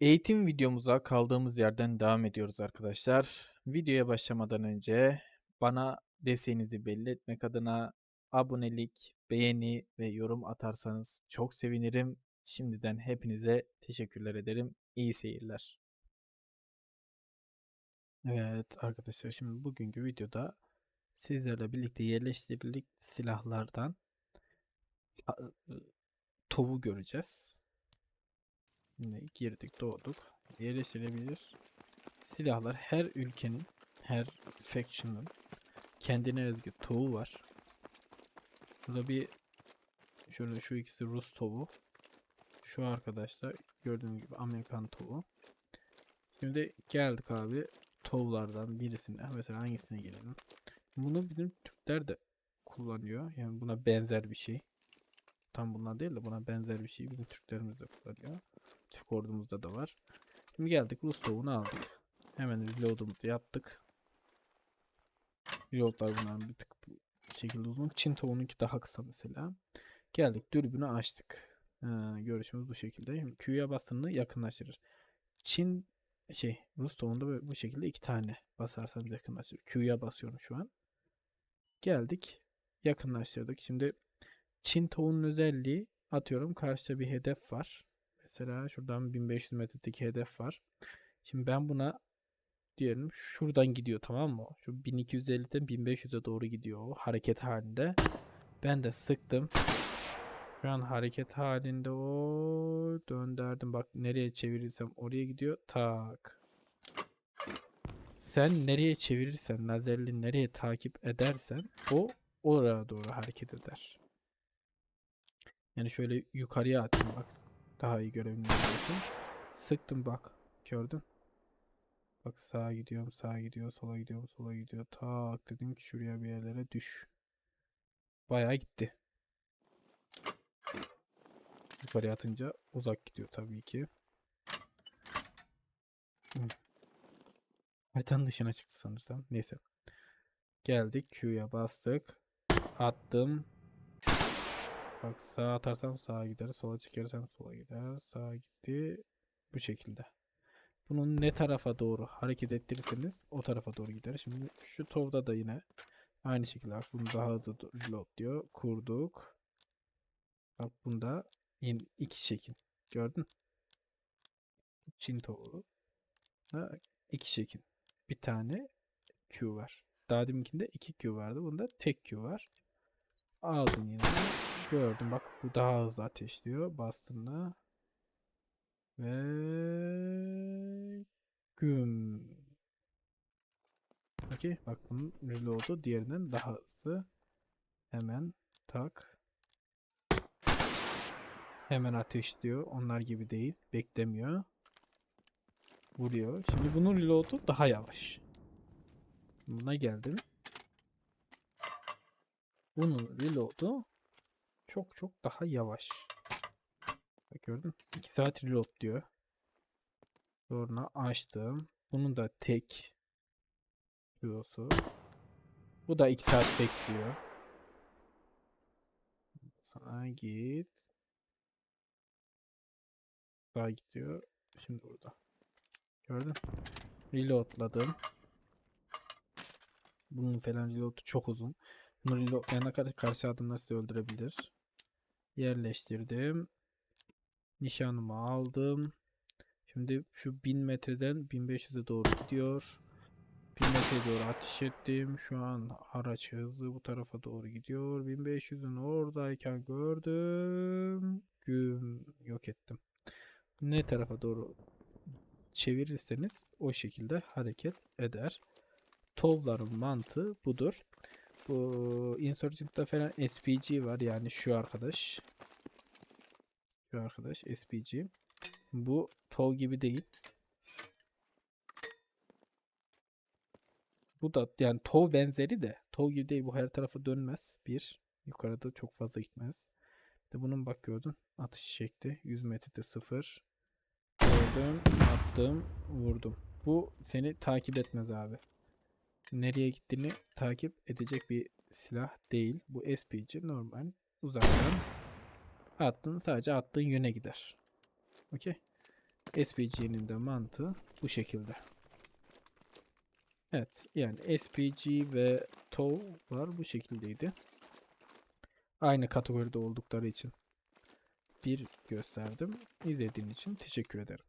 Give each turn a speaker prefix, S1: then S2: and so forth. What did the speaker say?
S1: Eğitim videomuza kaldığımız yerden devam ediyoruz arkadaşlar. Videoya başlamadan önce bana desteğinizi belli etmek adına abonelik, beğeni ve yorum atarsanız çok sevinirim. Şimdiden hepinize teşekkürler ederim. İyi seyirler. Evet arkadaşlar şimdi bugünkü videoda sizlerle birlikte yerleştirilik silahlardan a- ı, tovu göreceğiz. Şimdi girdik doğduk. Yerleştirilebilir silahlar her ülkenin, her faction'ın kendine özgü tovu var. Burada bir şöyle şu ikisi Rus tovu. Şu arkadaşlar gördüğünüz gibi Amerikan tovu. Şimdi geldik abi tovlardan birisine. Mesela hangisine gelelim? Bunu bizim Türkler de kullanıyor. Yani buna benzer bir şey. Tam bunlar değil de buna benzer bir şey bizim Türklerimiz de kullanıyor. Türk ordumuzda da var. Şimdi geldik Rus tavuğunu aldık. Hemen reload'umuzu yaptık. Reload'lar bunların bir tık bu şekilde uzun. Çin tavuğununki daha kısa mesela. Geldik dürbünü açtık. Ee, görüşümüz bu şekilde. Şimdi Q'ya bastığında yakınlaştırır. Çin şey Rus tavuğunda bu şekilde iki tane basarsanız yakınlaştırır. Q'ya basıyorum şu an. Geldik. Yakınlaştırdık. Şimdi Çin tavuğunun özelliği atıyorum karşıda bir hedef var. Mesela şuradan 1500 metredeki hedef var. Şimdi ben buna diyelim şuradan gidiyor tamam mı? Şu 1250'den 1500'e doğru gidiyor o hareket halinde. Ben de sıktım. Şu an hareket halinde o döndürdüm. Bak nereye çevirirsem oraya gidiyor. Tak. Sen nereye çevirirsen, lazerli nereye takip edersen o oraya doğru hareket eder. Yani şöyle yukarıya atayım bak. Daha iyi görebilmem için. Sıktım bak. Gördün. Bak sağa gidiyorum, sağa gidiyor, sola gidiyorum, sola gidiyor. Tak dedim ki şuraya bir yerlere düş. Bayağı gitti. Yukarıya atınca uzak gidiyor tabii ki. Hı. Haritanın dışına çıktı sanırsam. Neyse. Geldik. Q'ya bastık. Attım. Bak sağa atarsam sağa gider. Sola çekersem sola gider. Sağa gitti. Bu şekilde. Bunun ne tarafa doğru hareket ettirirseniz o tarafa doğru gider. Şimdi şu tovda da yine aynı şekilde bak bunu daha hızlı reload diyor. Kurduk. Bak bunda yine iki şekil. Gördün? Çin tovu. Da iki şekil. Bir tane Q var. Daha deminkinde iki Q vardı. Bunda tek Q var. Aldın yine. Gördüm bak bu daha hızlı ateşliyor. Bastığında. Ve güm. Okey. Bak bunun reload'u diğerinden daha hızlı. Hemen tak. Hemen ateşliyor. Onlar gibi değil. Beklemiyor. Vuruyor. Şimdi bunun reload'u daha yavaş. Buna geldim. Bunun reload'u çok çok daha yavaş. Bak gördün mü? 2 saat reload diyor. Sonra açtım. Bunun da tek kilosu. Bu da 2 saat bekliyor. Sana git. Daha gidiyor. Şimdi burada. Gördün? Reloadladım. Bunun falan reloadu çok uzun. Bunu reloadlayana kadar karşı adımlar sizi öldürebilir. Yerleştirdim. Nişanımı aldım. Şimdi şu 1000 metreden 1500'e doğru gidiyor. 1000 metreye doğru ateş ettim. Şu an araç hızlı bu tarafa doğru gidiyor. 1500'ün oradayken gördüm. Güm yok ettim. Ne tarafa doğru çevirirseniz o şekilde hareket eder. Tovların mantığı budur. Bu Insurgent'ta falan SPG var yani şu arkadaş. Şu arkadaş SPG. Bu TOW gibi değil. Bu da yani TOW benzeri de TOW gibi değil. Bu her tarafa dönmez. Bir. Yukarıda çok fazla gitmez. De bunun bak gördün. Atış şekli. 100 metrede 0. Gördüm. Attım. Vurdum. Bu seni takip etmez abi. Nereye gittiğini takip edecek bir silah değil. Bu SPG normal. Uzaktan attın sadece attığın yöne gider. Okey. SPG'nin de mantığı bu şekilde. Evet yani SPG ve TOW var bu şekildeydi. Aynı kategoride oldukları için bir gösterdim. İzlediğin için teşekkür ederim.